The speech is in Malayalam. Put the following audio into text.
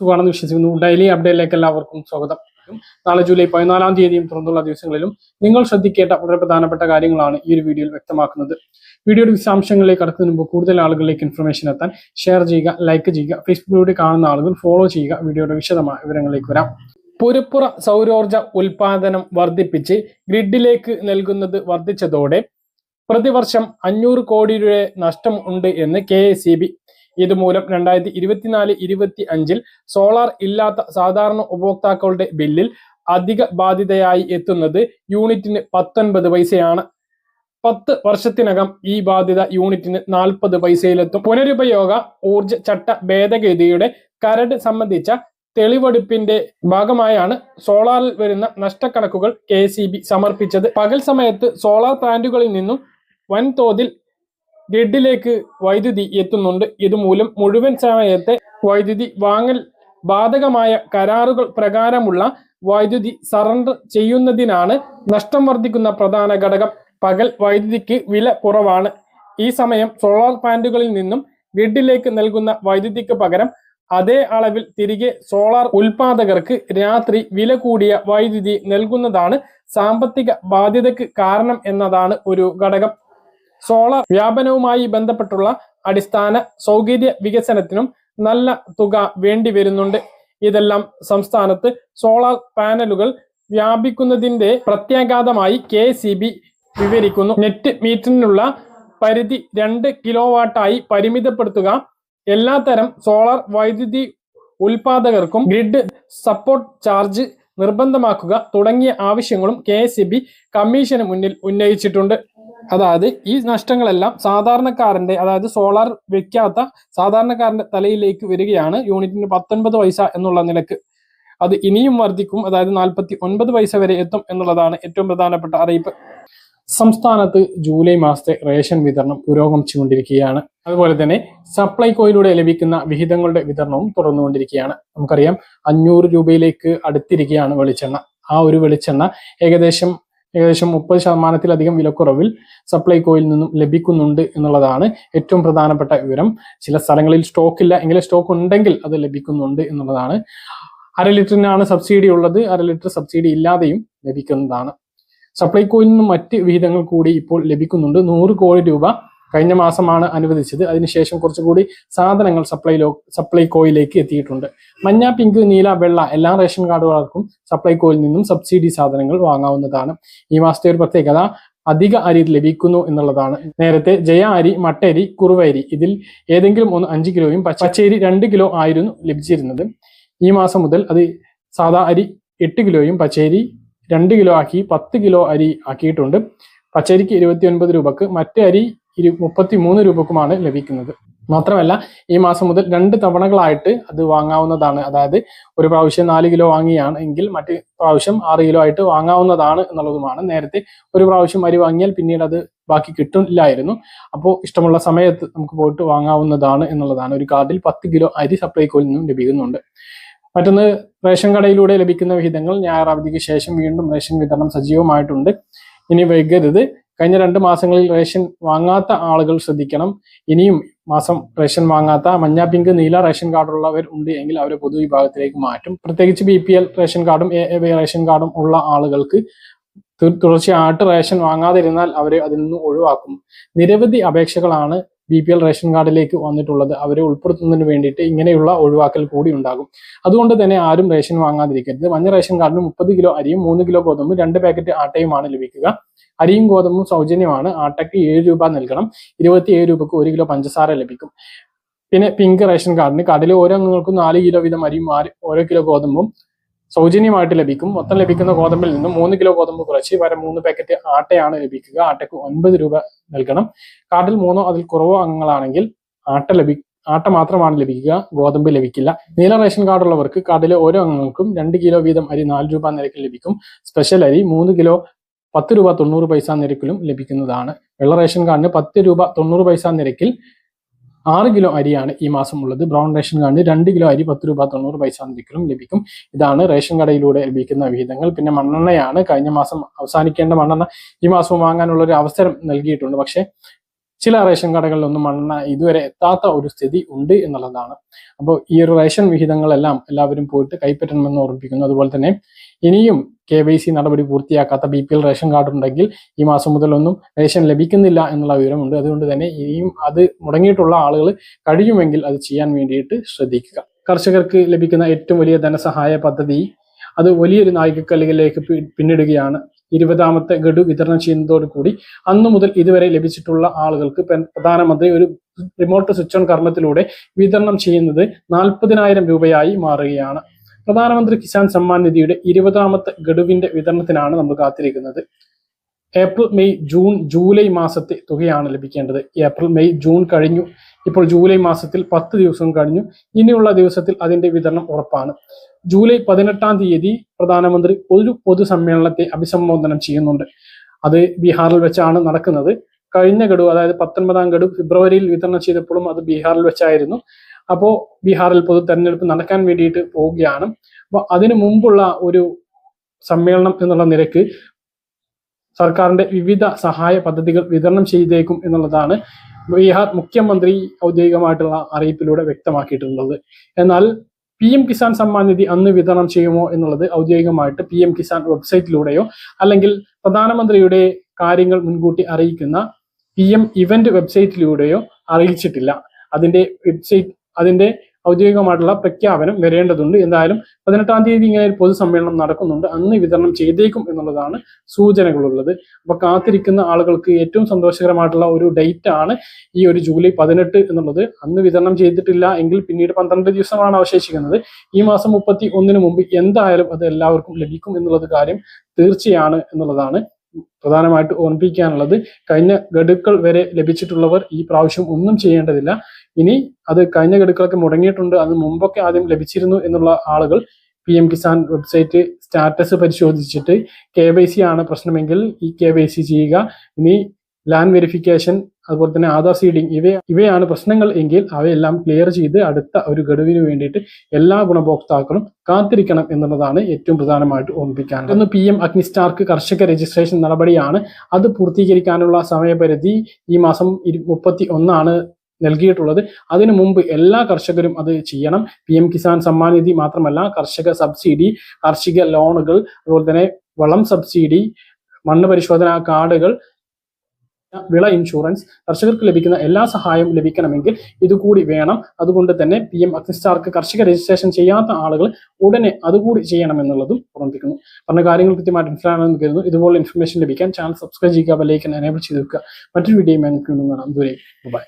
സുഖമാണെന്ന് വിശ്വസിക്കുന്നു. ഡെയിലി അപ്ഡേറ്റിലേക്ക് എല്ലാവർക്കും സ്വാഗതം. നാളെ ജൂലൈ പതിനാലാം തീയതിയും തുറന്നുള്ള ദിവസങ്ങളിലും നിങ്ങൾ ശ്രദ്ധിക്കേണ്ട വളരെ പ്രധാനപ്പെട്ട കാര്യങ്ങളാണ് ഈ ഒരു വീഡിയോയിൽ വ്യക്തമാക്കുന്നത്. വീഡിയോയുടെ വിശദാംശങ്ങളിലേക്ക് കടക്കുന്നതിന് മുമ്പ് കൂടുതൽ ആളുകളിലേക്ക് ഇൻഫർമേഷൻ എത്താൻ ഷെയർ ചെയ്യുക ലൈക്ക് ചെയ്യുക ഫേസ്ബുക്കിലൂടെ കാണുന്ന ആളുകൾ ഫോളോ ചെയ്യുക വീഡിയോയുടെ വിശദമായ വിവരങ്ങളിലേക്ക് വരാം. പുരപ്പുറ സൗരോർജ ഉൽപാദനം വർദ്ധിപ്പിച്ച് ഗ്രിഡിലേക്ക് നൽകുന്നത് വർദ്ധിച്ചതോടെ പ്രതിവർഷം അഞ്ഞൂറ് കോടി രൂപ നഷ്ടം ഉണ്ട് എന്ന് കെ എസ് സി ബി ഇതുമൂലം രണ്ടായിരത്തി ഇരുപത്തിനാല് ഇരുപത്തി അഞ്ചിൽ സോളാർ ഇല്ലാത്ത സാധാരണ ഉപഭോക്താക്കളുടെ ബില്ലിൽ അധിക ബാധ്യതയായി എത്തുന്നത് യൂണിറ്റിന് പത്തൊൻപത് പൈസയാണ്. പത്ത് വർഷത്തിനകം ഈ ബാധ്യത യൂണിറ്റിന് നാൽപ്പത് പൈസയിലെത്തും. പുനരുപയോഗ ഊർജ ചട്ട ഭേദഗതിയുടെ കരട് സംബന്ധിച്ച തെളിവെടുപ്പിന്റെ ഭാഗമായാണ് സോളാറിൽ വരുന്ന നഷ്ടക്കണക്കുകൾ കെ സമർപ്പിച്ചത്. പകൽ സമയത്ത് സോളാർ പ്ലാന്റുകളിൽ നിന്നും വൻതോതിൽ ഗ്രിഡിലേക്ക് വൈദ്യുതി എത്തുന്നുണ്ട്. ഇതുമൂലം മുഴുവൻ സമയത്തെ വൈദ്യുതി വാങ്ങൽ ബാധകമായ കരാറുകൾ പ്രകാരമുള്ള വൈദ്യുതി സറണ്ടർ ചെയ്യുന്നതിനാണ് നഷ്ടം വർദ്ധിക്കുന്ന പ്രധാന ഘടകം. പകൽ വൈദ്യുതിക്ക് വില കുറവാണ്. ഈ സമയം സോളാർ പ്ലാന്റുകളിൽ നിന്നും ഗ്രിഡിലേക്ക് നൽകുന്ന വൈദ്യുതിക്ക് പകരം അതേ അളവിൽ തിരികെ സോളാർ ഉൽപാദകർക്ക് രാത്രി വില കൂടിയ വൈദ്യുതി നൽകുന്നതാണ് സാമ്പത്തിക ബാധ്യതയ്ക്ക് കാരണം എന്നതാണ് ഒരു ഘടകം. സോളാർ വ്യാപനവുമായി ബന്ധപ്പെട്ടുള്ള അടിസ്ഥാന സൗകര്യ വികസനത്തിനും നല്ല തുക വേണ്ടി വരുന്നുണ്ട്. ഇതെല്ലാം സംസ്ഥാനത്ത് സോളാർ പാനലുകൾ വ്യാപിക്കുന്നതിന്റെ പ്രത്യാഘാതമായി കെ സി ബി വിവരിക്കുന്നു. നെറ്റ് മീറ്ററിനുള്ള പരിധി രണ്ട് കിലോ വാട്ടായി പരിമിതപ്പെടുത്തുക. എല്ലാത്തരം സോളാർ വൈദ്യുതി ഉൽപാദകർക്കും ഗ്രിഡ് സപ്പോർട്ട് ചാർജ് നിർബന്ധമാക്കുക തുടങ്ങിയ ആവശ്യങ്ങളും കെ കമ്മീഷന് മുന്നിൽ ഉന്നയിച്ചിട്ടുണ്ട്. അതായത് ഈ നഷ്ടങ്ങളെല്ലാം സാധാരണക്കാരന്റെ അതായത് സോളാർ വെക്കാത്ത സാധാരണക്കാരന്റെ തലയിലേക്ക് വരികയാണ് യൂണിറ്റിന് പത്തൊൻപത് പൈസ എന്നുള്ള നിലയ്ക്ക്. അത് ഇനിയും വർദ്ധിക്കും അതായത് നാൽപ്പത്തി ഒൻപത് പൈസ വരെ എത്തും എന്നുള്ളതാണ് ഏറ്റവും പ്രധാനപ്പെട്ട അറിയിപ്പ്. സംസ്ഥാനത്ത് ജൂലൈ മാസത്തെ റേഷൻ വിതരണം പുരോഗമിച്ചുകൊണ്ടിരിക്കുകയാണ്. അതുപോലെ തന്നെ സപ്ലൈകോയിലൂടെ ലഭിക്കുന്ന വിഹിതങ്ങളുടെ വിതരണവും തുറന്നുകൊണ്ടിരിക്കുകയാണ് നമുക്കറിയാം അഞ്ഞൂറ് രൂപയിലേക്ക് അടുത്തിരിക്കുകയാണ് വെളിച്ചെണ്ണ. ആ ഒരു വെളിച്ചെണ്ണ ഏകദേശം ഏകദേശം മുപ്പത് ശതമാനത്തിലധികം വിലക്കുറവിൽ സപ്ലൈകോയിൽ നിന്നും ലഭിക്കുന്നുണ്ട് എന്നുള്ളതാണ് ഏറ്റവും പ്രധാനപ്പെട്ട വിവരം. ചില സ്ഥലങ്ങളിൽ സ്റ്റോക്ക് ഇല്ല. എങ്കിലും സ്റ്റോക്ക് ഉണ്ടെങ്കിൽ അത് ലഭിക്കുന്നുണ്ട് എന്നുള്ളതാണ്. അര ലിറ്ററിനാണ് സബ്സിഡി ഉള്ളത്. അര ലിറ്റർ സബ്സിഡി ഇല്ലാതെയും ലഭിക്കുന്നതാണ്. സപ്ലൈകോയിൽ നിന്നും മറ്റ് വിഹിതങ്ങൾ കൂടി ഇപ്പോൾ ലഭിക്കുന്നുണ്ട്. നൂറ് കോടി രൂപ കഴിഞ്ഞ മാസമാണ് അനുവദിച്ചത്. അതിനുശേഷം കുറച്ചുകൂടി സാധനങ്ങൾ സപ്ലൈലോ സപ്ലൈകോയിലേക്ക് എത്തിയിട്ടുണ്ട്. മഞ്ഞ പിങ്ക് നീല വെള്ള എല്ലാ റേഷൻ കാർഡുകാർക്കും സപ്ലൈകോയിൽ നിന്നും സബ്സിഡി സാധനങ്ങൾ വാങ്ങാവുന്നതാണ്. ഈ മാസത്തെ ഒരു പ്രത്യേകത അധിക അരി ലഭിക്കുന്നു എന്നുള്ളതാണ്. നേരത്തെ ജയ അരി മട്ടരി കുറുവരി ഇതിൽ ഏതെങ്കിലും ഒന്ന് അഞ്ച് കിലോയും പച്ചേരി രണ്ട് കിലോ ആയിരുന്നു ലഭിച്ചിരുന്നത്. ഈ മാസം മുതൽ അത് സാധാ അരി എട്ട് കിലോയും പച്ചേരി രണ്ട് കിലോ ആക്കി പത്ത് കിലോ അരി ആക്കിയിട്ടുണ്ട്. പച്ചരിക്ക് ഇരുപത്തി ഒൻപത് രൂപക്ക് മറ്റേ അരി ഇരു മുപ്പത്തി മൂന്ന് രൂപക്കുമാണ് ലഭിക്കുന്നത്. മാത്രമല്ല ഈ മാസം മുതൽ രണ്ട് തവണകളായിട്ട് അത് വാങ്ങാവുന്നതാണ്. അതായത് ഒരു പ്രാവശ്യം നാല് കിലോ വാങ്ങിയാണ് എങ്കിൽ മറ്റ് പ്രാവശ്യം ആറ് കിലോ ആയിട്ട് വാങ്ങാവുന്നതാണ് എന്നുള്ളതുമാണ്. നേരത്തെ ഒരു പ്രാവശ്യം അരി വാങ്ങിയാൽ പിന്നീട് അത് ബാക്കി കിട്ടില്ലായിരുന്നു അപ്പോൾ ഇഷ്ടമുള്ള സമയത്ത് നമുക്ക് പോയിട്ട് വാങ്ങാവുന്നതാണ് എന്നുള്ളതാണ്. ഒരു കാർഡിൽ പത്ത് കിലോ അരി സപ്ലൈക്കോയിൽ നിന്നും ലഭിക്കുന്നുണ്ട്. മറ്റൊന്ന് റേഷൻ കടയിലൂടെ ലഭിക്കുന്ന വിഹിതങ്ങൾ ഞായർ അവധിക്ക് ശേഷം വീണ്ടും റേഷൻ വിതരണം സജീവമായിട്ടുണ്ട്. ഇനി വൈകരുത്. കഴിഞ്ഞ രണ്ട് മാസങ്ങളിൽ റേഷൻ വാങ്ങാത്ത ആളുകൾ ശ്രദ്ധിക്കണം. ഇനിയും മാസം റേഷൻ വാങ്ങാത്ത മഞ്ഞ പിങ്ക് നീല റേഷൻ കാർഡുള്ളവർ ഉണ്ട് എങ്കിൽ അവരെ പൊതുവിഭാഗത്തിലേക്ക് മാറ്റും. പ്രത്യേകിച്ച് ബി പി എൽ റേഷൻ കാർഡും എ എ റേഷൻ കാർഡും ഉള്ള ആളുകൾക്ക് തുടർച്ചയായിട്ട് റേഷൻ വാങ്ങാതിരുന്നാൽ അവരെ അതിൽ നിന്ന് ഒഴിവാക്കും. നിരവധി അപേക്ഷകളാണ് ബി പി എൽ റേഷൻ കാർഡിലേക്ക് വന്നിട്ടുള്ളത് അവരെ ഉൾപ്പെടുത്തുന്നതിന് വേണ്ടിയിട്ട് ഇങ്ങനെയുള്ള ഒഴിവാക്കൽ കൂടി ഉണ്ടാകും. അതുകൊണ്ട് തന്നെ ആരും റേഷൻ വാങ്ങാതിരിക്കരുത്. മഞ്ഞ റേഷൻ കാർഡിന് മുപ്പത് കിലോ അരിയും മൂന്ന് കിലോ ഗോതമ്പും രണ്ട് പാക്കറ്റ് ആട്ടയുമാണ് ലഭിക്കുക. അരിയും ഗോതമ്പും സൗജന്യമാണ്. ആട്ടയ്ക്ക് ഏഴ് രൂപ നൽകണം. ഇരുപത്തി ഏഴ് രൂപക്ക് ഒരു കിലോ പഞ്ചസാര ലഭിക്കും. പിന്നെ പിങ്ക് റേഷൻ കാർഡിന് കടയിൽ ഓരോ അംഗങ്ങൾക്കും നാല് കിലോ വീതം അരിയും ഓരോ കിലോ ഗോതമ്പും സൗജന്യമായിട്ട് ലഭിക്കും. മൊത്തം ലഭിക്കുന്ന ഗോതമ്പിൽ നിന്നും മൂന്ന് കിലോ ഗോതമ്പ് കുറച്ച് വരെ മൂന്ന് പാക്കറ്റ് ആട്ടയാണ് ലഭിക്കുക. ആട്ടയ്ക്ക് ഒൻപത് രൂപ നൽകണം. കാർഡിൽ മൂന്നോ അതിൽ കുറവോ അംഗങ്ങളാണെങ്കിൽ ആട്ട ലഭി ആട്ട മാത്രമാണ് ലഭിക്കുക. ഗോതമ്പ് ലഭിക്കില്ല. നീല റേഷൻ കാർഡുള്ളവർക്ക് കാർഡിലെ ഓരോ അംഗങ്ങൾക്കും രണ്ട് കിലോ വീതം അരി നാല് രൂപ നിരക്കിൽ ലഭിക്കും. സ്പെഷ്യൽ അരി മൂന്ന് കിലോ പത്ത് രൂപ തൊണ്ണൂറ് പൈസ നിരക്കിലും ലഭിക്കുന്നതാണ്. വെള്ള റേഷൻ കാർഡിന് പത്ത് രൂപ തൊണ്ണൂറ് പൈസ നിരക്കിൽ ആറ് കിലോ അരിയാണ് ഈ മാസം ഉള്ളത്. ബ്രൗൺ റേഷൻ കാർഡിൽ രണ്ട് കിലോ അരി പത്ത് രൂപ തൊണ്ണൂറ് പൈസ നിരക്കിലും ലഭിക്കും. ഇതാണ് റേഷൻ കടയിലൂടെ ലഭിക്കുന്ന വിഹിതങ്ങൾ. പിന്നെ മണ്ണെണ്ണയാണ് കഴിഞ്ഞ മാസം അവസാനിക്കേണ്ട മണ്ണെണ്ണ ഈ മാസം വാങ്ങാനുള്ള ഒരു അവസരം നൽകിയിട്ടുണ്ട്. പക്ഷേ ചില റേഷൻ കടകളിലൊന്നും മണ്ണെണ്ണ ഇതുവരെ എത്താത്ത ഒരു സ്ഥിതി ഉണ്ട് എന്നുള്ളതാണ്. അപ്പോൾ ഈ ഒരു റേഷൻ വിഹിതങ്ങളെല്ലാം എല്ലാവരും പോയിട്ട് കൈപ്പറ്റണമെന്ന് ഓർമ്മിപ്പിക്കുന്നു. അതുപോലെ തന്നെ ഇനിയും കെ വൈ സി നടപടി പൂർത്തിയാക്കാത്ത B P L ration card ഉണ്ടെങ്കിൽ ഈ മാസം മുതലൊന്നും റേഷൻ ലഭിക്കുന്നില്ല എന്നുള്ള വിവരമുണ്ട്. അതുകൊണ്ട് തന്നെ ഇനിയും അത് മുടങ്ങിയിട്ടുള്ള ആളുകൾ കഴിയുമെങ്കിൽ അത് ചെയ്യാൻ വേണ്ടിയിട്ട് ശ്രദ്ധിക്കുക. കർഷകർക്ക് ലഭിക്കുന്ന ഏറ്റവും വലിയ ധനസഹായ പദ്ധതി അത് വലിയൊരു നായികക്കല്ലുകളിലേക്ക് പിന്നിടുകയാണ്. ഇരുപതാമത്തെ ഗഡു വിതരണം ചെയ്യുന്നതോടുകൂടി അന്നു മുതൽ ഇതുവരെ ലഭിച്ചിട്ടുള്ള ആളുകൾക്ക് പ്രധാനമന്ത്രി ഒരു റിമോട്ട് സ്വിച്ച് ഓൺ കർമ്മത്തിലൂടെ വിതരണം ചെയ്യുന്നത് നാൽപ്പതിനായിരം രൂപയായി മാറുകയാണ്. പ്രധാനമന്ത്രി കിസാൻ സമ്മാൻ നിധിയുടെ ഇരുപതാമത്തെ ഗഡുവിന്റെ വിതരണത്തിനാണ് നമ്മൾ കാത്തിരിക്കുന്നത്. ഏപ്രിൽ മെയ് ജൂൺ ജൂലൈ മാസത്തെ തുകയാണ് ലഭിക്കേണ്ടത്. ഏപ്രിൽ മെയ് ജൂൺ കഴിഞ്ഞു. ഇപ്പോൾ ജൂലൈ മാസത്തിൽ പത്ത് ദിവസം കഴിഞ്ഞു. ഇനിയുള്ള ദിവസത്തിൽ അതിന്റെ വിതരണം ഉറപ്പാണ്. ജൂലൈ പതിനെട്ടാം തീയതി പ്രധാനമന്ത്രി ഒരു പൊതുസമ്മേളനത്തെ അഭിസംബോധന ചെയ്യുന്നുണ്ട്. അത് ബീഹാറിൽ വെച്ചാണ് നടക്കുന്നത്. കഴിഞ്ഞ ഗഡു അതായത് പത്തൊൻപതാം ഗഡു ഫെബ്രുവരിയിൽ വിതരണം ചെയ്തപ്പോഴും അത് ബീഹാറിൽ വെച്ചായിരുന്നു. അപ്പോൾ ബീഹാറിൽ പൊതു തെരഞ്ഞെടുപ്പ് നടക്കാൻ വേണ്ടിയിട്ട് പോവുകയാണ്. അപ്പോൾ അതിനു മുമ്പുള്ള ഒരു സമ്മേളനം എന്നുള്ള നിരക്ക് സർക്കാരിന്റെ വിവിധ സഹായ പദ്ധതികൾ വിതരണം ചെയ്തേക്കും എന്നുള്ളതാണ് ബീഹാർ മുഖ്യമന്ത്രി ഔദ്യോഗികമായിട്ടുള്ള അറിയിപ്പിലൂടെ വ്യക്തമാക്കിയിട്ടുള്ളത്. എന്നാൽ പി എം കിസാൻ സമ്മാൻ നിധി അന്ന് വിതരണം ചെയ്യുമോ എന്നുള്ളത് ഔദ്യോഗികമായിട്ട് പി എം കിസാൻ വെബ്സൈറ്റിലൂടെയോ അല്ലെങ്കിൽ പ്രധാനമന്ത്രിയുടെ കാര്യങ്ങൾ മുൻകൂട്ടി അറിയിക്കുന്ന പി എം ഇവന്റ് വെബ്സൈറ്റിലൂടെയോ അറിയിച്ചിട്ടില്ല. അതിന്റെ വെബ്സൈറ്റ് അതിന്റെ ഔദ്യോഗികമായിട്ടുള്ള പ്രഖ്യാപനം വരേണ്ടതുണ്ട്. എന്തായാലും പതിനെട്ടാം തീയതി ഇങ്ങനെ ഒരു പൊതുസമ്മേളനം നടക്കുന്നുണ്ട്. അന്ന് വിതരണം ചെയ്തേക്കും എന്നുള്ളതാണ് സൂചനകളുള്ളത്. അപ്പൊ കാത്തിരിക്കുന്ന ആളുകൾക്ക് ഏറ്റവും സന്തോഷകരമായിട്ടുള്ള ഒരു ഡേറ്റ് ആണ് ഈ ഒരു ജൂലൈ പതിനെട്ട് എന്നുള്ളത്. അന്ന് വിതരണം ചെയ്തിട്ടില്ല എങ്കിൽ പിന്നീട് പന്ത്രണ്ട് ദിവസമാണ് അവശേഷിക്കുന്നത്. ഈ മാസം മുപ്പത്തി ഒന്നിന് മുമ്പ് എന്തായാലും അത് എല്ലാവർക്കും ലഭിക്കും എന്നുള്ളത് കാര്യം തീർച്ചയാണ് എന്നുള്ളതാണ്. പ്രധാനമായിട്ട് ഓർമ്മിപ്പിക്കാനുള്ളത് കഴിഞ്ഞ ഗഡുക്കൾ വരെ ലഭിച്ചിട്ടുള്ളവർ ഈ പ്രാവശ്യം ഒന്നും ചെയ്യേണ്ടതില്ല. ഇനി അത് കഴിഞ്ഞ ഗഡുക്കളൊക്കെ മുടങ്ങിയിട്ടുണ്ട് അത് മുമ്പൊക്കെ ആദ്യം ലഭിച്ചിരുന്നു എന്നുള്ള ആളുകൾ P M Kisan website status പരിശോധിച്ചിട്ട് കെ വൈ സി ആണ് പ്രശ്നമെങ്കിൽ ഈ കെ വൈ സി ചെയ്യുക. ഇനി ലാൻഡ് വെരിഫിക്കേഷൻ അതുപോലെ തന്നെ ആധാർ സീഡിംഗ് ഇവ ഇവയാണ് പ്രശ്നങ്ങൾ എങ്കിൽ അവയെല്ലാം ക്ലിയർ ചെയ്ത് അടുത്ത ഒരു ഗഡുവിന് വേണ്ടിയിട്ട് എല്ലാ ഗുണഭോക്താക്കളും കാത്തിരിക്കണം എന്നുള്ളതാണ് ഏറ്റവും പ്രധാനമായിട്ട് ഓർമ്മിപ്പിക്കാൻ ഒന്ന് പി എം അഗ്നിസ്റ്റാർക്ക് കർഷക രജിസ്ട്രേഷൻ നടപടിയാണ്. അത് പൂർത്തീകരിക്കാനുള്ള സമയപരിധി ഈ മാസം മുപ്പത്തി ഒന്നാണ് നൽകിയിട്ടുള്ളത്. അതിനു മുമ്പ് എല്ലാ കർഷകരും അത് ചെയ്യണം. പി എം കിസാൻ സമ്മാൻ നിധി മാത്രമല്ല കർഷക സബ്സിഡി കാർഷിക ലോണുകൾ അതുപോലെ തന്നെ വളം സബ്സിഡി മണ്ണ് പരിശോധന കാർഡുകൾ വിള ഇൻഷുറൻസ് കർഷകർക്ക് ലഭിക്കുന്ന എല്ലാ സഹായവും ലഭിക്കണമെങ്കിൽ ഇതുകൂടി വേണം. അതുകൊണ്ട് തന്നെ പി എം അഗ്നിസ്റ്റാർക്ക് കർഷക രജിസ്ട്രേഷൻ ചെയ്യാത്ത ആളുകൾ ഉടനെ അതുകൂടി ചെയ്യണമെന്നുള്ളതും ഓർമ്മിപ്പിക്കുന്നു. പറഞ്ഞ കാര്യങ്ങൾ കൃത്യമായിട്ട് മനസ്സിലാണെന്ന് കരുതുന്നു. ഇതുപോലെ ഇൻഫർമേഷൻ ലഭിക്കാൻ ചാനൽ സബ്സ്ക്രൈബ് ചെയ്യുക ബെല്ലൈക്കൻ എനേബിൾ ചെയ്ത് വെക്കുക. മറ്റൊരു വീഡിയോ വീണ്ടും കാണാം. ദൂരെ ബൈ